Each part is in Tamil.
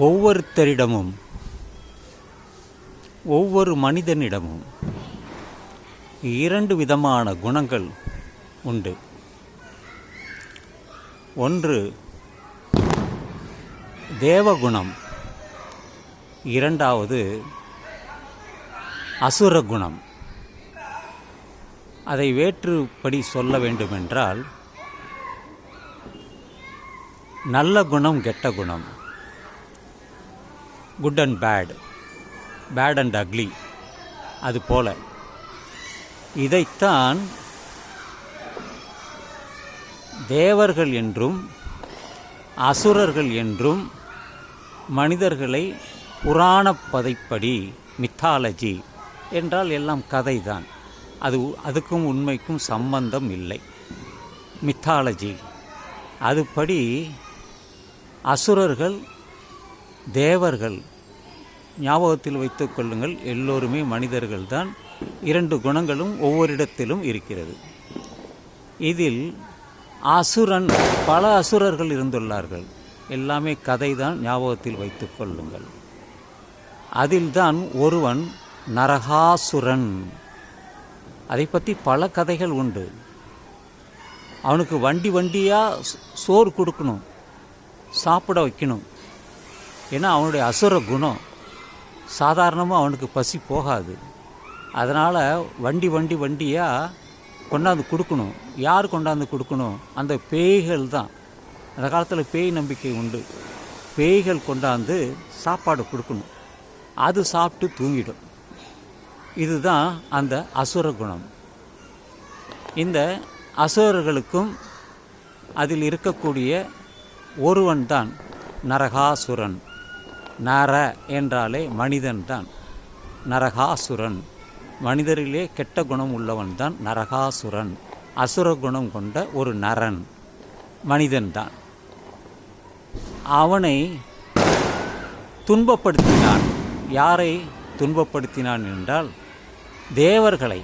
ஒவ்வொருத்தரிடமும் ஒவ்வொரு மனிதனிடமும் இரண்டு விதமான குணங்கள் உண்டு. ஒன்று தேவகுணம். இரண்டாவது அசுர குணம் அதை வேற்றுப்படி சொல்ல வேண்டுமென்றால் நல்ல குணம் கெட்ட குணம். Good and bad bad and ugly அது போல இதைத்தான் தேவர்கள் என்றும் அசுரர்கள் என்றும் மனிதர்களை புராண பதைப்படி மித்தாலஜி என்றால் எல்லாம் கதைதான். அது அதுக்கும் உண்மைக்கும் சம்பந்தம் இல்லை. மித்தாலஜி அதுபடி அசுரர்கள் தேவர்கள் ஞாபகத்தில் வைத்து கொள்ளுங்கள் எல்லோருமே மனிதர்கள்தான். இரண்டு குணங்களும் ஒவ்வொரு இடத்திலும் இருக்கிறது. இதில் அசுரன் பல அசுரர்கள் இருந்துள்ளார்கள். எல்லாமே கதைதான் ஞாபகத்தில் வைத்து கொள்ளுங்கள். அதில்தான் ஒருவன் நரகாசுரன். அதை பற்றி பல கதைகள் உண்டு. அவனுக்கு வண்டி வண்டியாக சோறு கொடுக்கணும் சாப்பிட வைக்கணும். ஏன்னா அவனுடைய அசுர குணம். சாதாரணமாக அவனுக்கு பசி போகாது. அதனால் வண்டி வண்டி வண்டியாக கொண்டாந்து கொடுக்கணும். யார் கொண்டாந்து கொடுக்கணும்? அந்த பேய்கள் தான். அந்த காலத்தில் பேய் நம்பிக்கை உண்டு. பேய்கள் கொண்டாந்து சாப்பாடு கொடுக்கணும். அது சாப்பிட்டு தூங்கிடும். இதுதான் அந்த அசுர குணம். இந்த அசுரர்களுக்கும் அதில் இருக்கக்கூடிய ஒருவன் தான் நரகாசுரன். நர என்றாலே மனிதன்தான். நரகாசுரன். மனிதரிலே கெட்ட குணம் உள்ளவன் தான் நரகாசுரன். அசுர குணம் கொண்ட ஒரு நரன். மனிதன்தான். அவனை துன்பப்படுத்தினான். யாரை துன்பப்படுத்தினான் என்றால் தேவர்களை.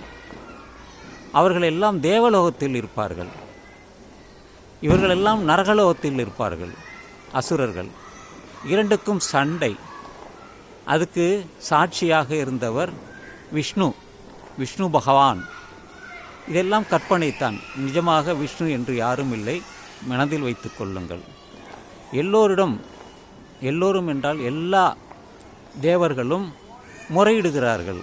அவர்கள் எல்லாம் தேவலோகத்தில் இருப்பார்கள். இவர்களெல்லாம் நரகலோகத்தில் இருப்பார்கள். அசுரர்கள். இரண்டுக்கும் சண்டை. அதுக்கு சாட்சியாக இருந்தவர் விஷ்ணு விஷ்ணு பகவான். இதெல்லாம் கற்பனைத்தான். நிஜமாக விஷ்ணு என்று யாரும் இல்லை. மனதில் வைத்து கொள்ளுங்கள். எல்லோரிடம் எல்லோரும் என்றால் எல்லா தேவர்களும் முறையிடுகிறார்கள்.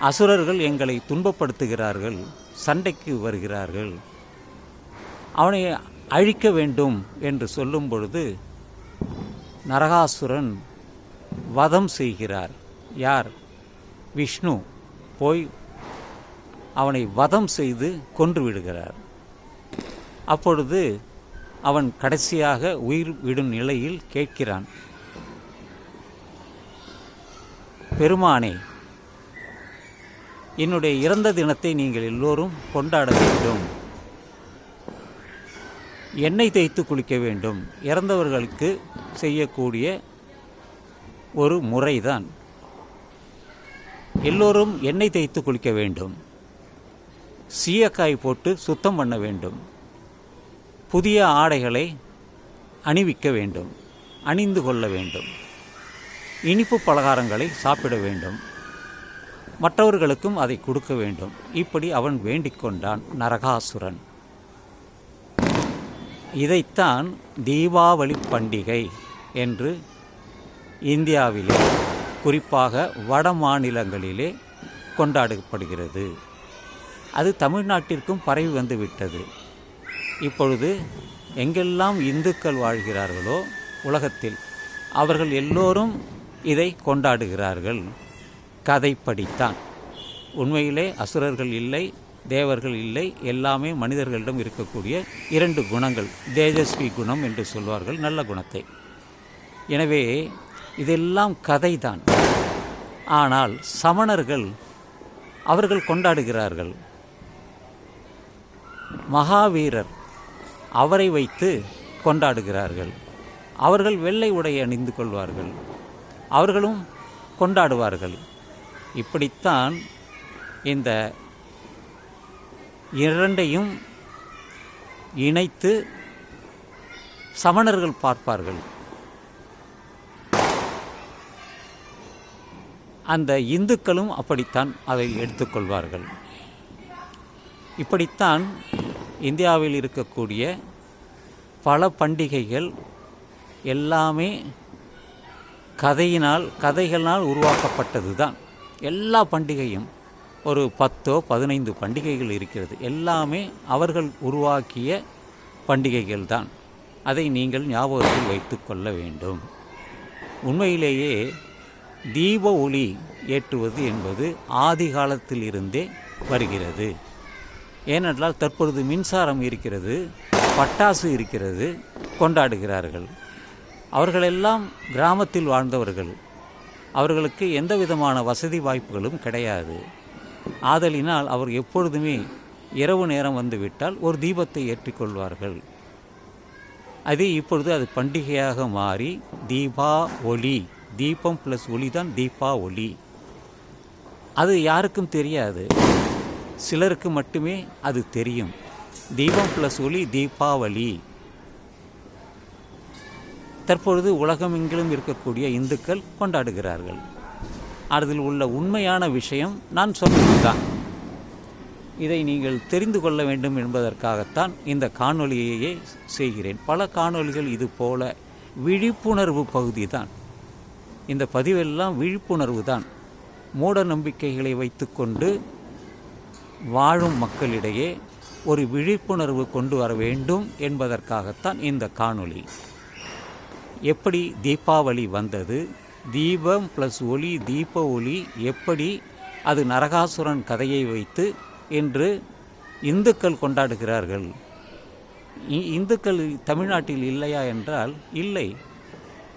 அசுரர்கள் எங்களை துன்பப்படுத்துகிறார்கள். சண்டைக்கு வருகிறார்கள். அவனை அழிக்க வேண்டும் என்று சொல்லும் பொழுது நரகாசுரன் வதம் செய்கிறார். யார்? விஷ்ணு. போய் அவனை வதம் செய்து கொன்று விடுகிறார். அப்பொழுது அவன் கடைசியாக உயிர் விடும் நிலையில் கேட்கிறான். பெருமானே என்னுடைய இறந்த தினத்தை நீங்கள் எல்லோரும் கொண்டாட வேண்டும். எண்ணெய் தேய்த்து குளிக்க வேண்டும். இறந்தவர்களுக்கு செய்யக்கூடிய ஒரு முறைதான். எல்லோரும் எண்ணெய் தேய்த்து குளிக்க வேண்டும். சீயக்காய் போட்டு சுத்தம் பண்ண வேண்டும். புதிய ஆடைகளை அணிவிக்க வேண்டும். அணிந்து கொள்ள வேண்டும். இனிப்பு பலகாரங்களை சாப்பிட வேண்டும். மற்றவர்களுக்கும் அதை கொடுக்க வேண்டும். இப்படி அவன் வேண்டிக் கொண்டான் நரகாசுரன். இதைத்தான் தீபாவளி பண்டிகை என்று இந்தியாவிலே குறிப்பாக வட மாநிலங்களிலே கொண்டாடப்படுகிறது. அது தமிழ்நாட்டிற்கும் பரவி வந்துவிட்டது. இப்பொழுது எங்கெல்லாம் இந்துக்கள் வாழ்கிறார்களோ உலகத்தில் அவர்கள் எல்லோரும் இதை கொண்டாடுகிறார்கள். கதைப்படித்தான் உண்மையிலே அசுரர்கள் இல்லை தேவர்கள் இல்லை எல்லாமே மனிதர்களிடம் இருக்கக்கூடிய இரண்டு குணங்கள் தேஜஸ்வி குணம் என்று சொல்வார்கள் நல்ல குணத்தை. எனவே இதெல்லாம் கதைதான். ஆனால் சமணர்கள் அவர்கள் கொண்டாடுகிறார்கள். மகாவீரர் அவரை வைத்து கொண்டாடுகிறார்கள். அவர்கள் வெள்ளை உடை அணிந்து கொள்வார்கள். அவர்களும் கொண்டாடுவார்கள். இப்படித்தான் இந்த இரண்டையும் இணைத்து சமணர்கள் பார்ப்பார்கள். அந்த இந்துக்களும் அப்படித்தான் அதை எடுத்துக்கொள்வார்கள். இப்படித்தான் இந்தியாவில் இருக்கக்கூடிய பல பண்டிகைகள் எல்லாமே கதையினால் கதைகளால் உருவாக்கப்பட்டது தான் எல்லா பண்டிகையும் ஒரு பத்தோ பதினைந்து பண்டிகைகள் இருக்கிறது. எல்லாமே அவர்கள் உருவாக்கிய பண்டிகைகள் தான் அதை நீங்கள் ஞாபகத்தில் வைத்து கொள்ள வேண்டும். உண்மையிலேயே தீப ஒளி ஏற்றுவது என்பது ஆதி காலத்திலிருந்தே வருகிறது. ஏனென்றால் தற்பொழுது மின்சாரம் இருக்கிறது பட்டாசு இருக்கிறது கொண்டாடுகிறார்கள். அவர்களெல்லாம் கிராமத்தில் வாழ்ந்தவர்கள். அவர்களுக்கு எந்த விதமான வசதி வாய்ப்புகளும் கிடையாது. ஆதலினால் அவர் எப்பொழுதுமே இரவு நேரம் வந்துவிட்டால் ஒரு தீபத்தை ஏற்றிக்கொள்வார்கள் அது இப்பொழுது அது பண்டிகையாக மாறி தீபா ஒளி தீபம் ப்ளஸ் ஒளி தான் தீபா ஒளி. அது யாருக்கும் தெரியாது. சிலருக்கு மட்டுமே அது தெரியும். தீபம் ப்ளஸ் ஒளி தீபாவளி தற்பொழுது உலகமெங்கிலும் இருக்கக்கூடிய இந்துக்கள் கொண்டாடுகிறார்கள். அதில் உள்ள உண்மையான விஷயம் நான் சொன்னதுதான் இதை நீங்கள் தெரிந்து கொள்ள வேண்டும் என்பதற்காகத்தான் இந்த காணொலியையே செய்கிறேன். பல காணொளிகள் இது போல விழிப்புணர்வு பகுதி தான் இந்த பதிவெல்லாம் விழிப்புணர்வு தான். மூட நம்பிக்கைகளை வைத்துக்கொண்டு வாழும் மக்களிடையே ஒரு விழிப்புணர்வு கொண்டு வர வேண்டும் என்பதற்காகத்தான் இந்த காணொளி. எப்படி தீபாவளி வந்தது தீபம் ப்ளஸ் ஒளி தீப ஒளி எப்படி அது நரகாசுரன் கதையை வைத்து என்று இந்துக்கள் கொண்டாடுகிறார்கள். இ- இந்துக்கள் தமிழ்நாட்டில் இல்லையா என்றால் இல்லை.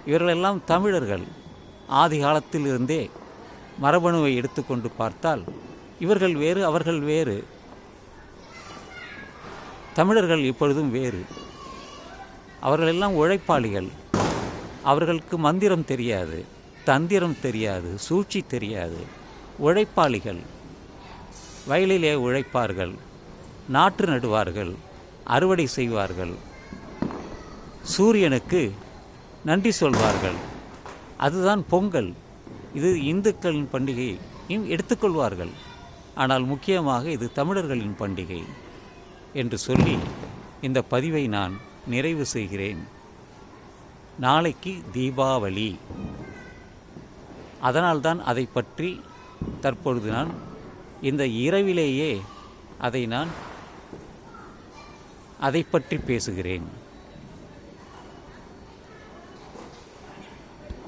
இவர்களெல்லாம் தமிழர்கள். ஆதி காலத்திலிருந்தே மரபணுவை எடுத்துக்கொண்டு பார்த்தால் இவர்கள் வேறு அவர்கள் வேறு. தமிழர்கள் இப்பொழுதும் வேறு. அவர்களெல்லாம் உழைப்பாளிகள். அவர்களுக்கு மந்திரம் தெரியாது தந்திரம் தெரியாது சூழ்ச்சி தெரியாது. உழைப்பாளிகள். வயலிலே உழைப்பார்கள். நாற்று நடுவார்கள். அறுவடை செய்வார்கள். சூரியனுக்கு நன்றி சொல்வார்கள். அதுதான் பொங்கல். இது இந்துக்களின் பண்டிகையையும் எடுத்துக்கொள்வார்கள். ஆனால் முக்கியமாக இது தமிழர்களின் பண்டிகை. என்று சொல்லி இந்த பதிவை நான் நிறைவு செய்கிறேன். நாளைக்கு தீபாவளி. அதனால்தான் அதை பற்றி தற்பொழுது நான் இந்த இரவிலேயே அதை நான் அதை பற்றி பேசுகிறேன்.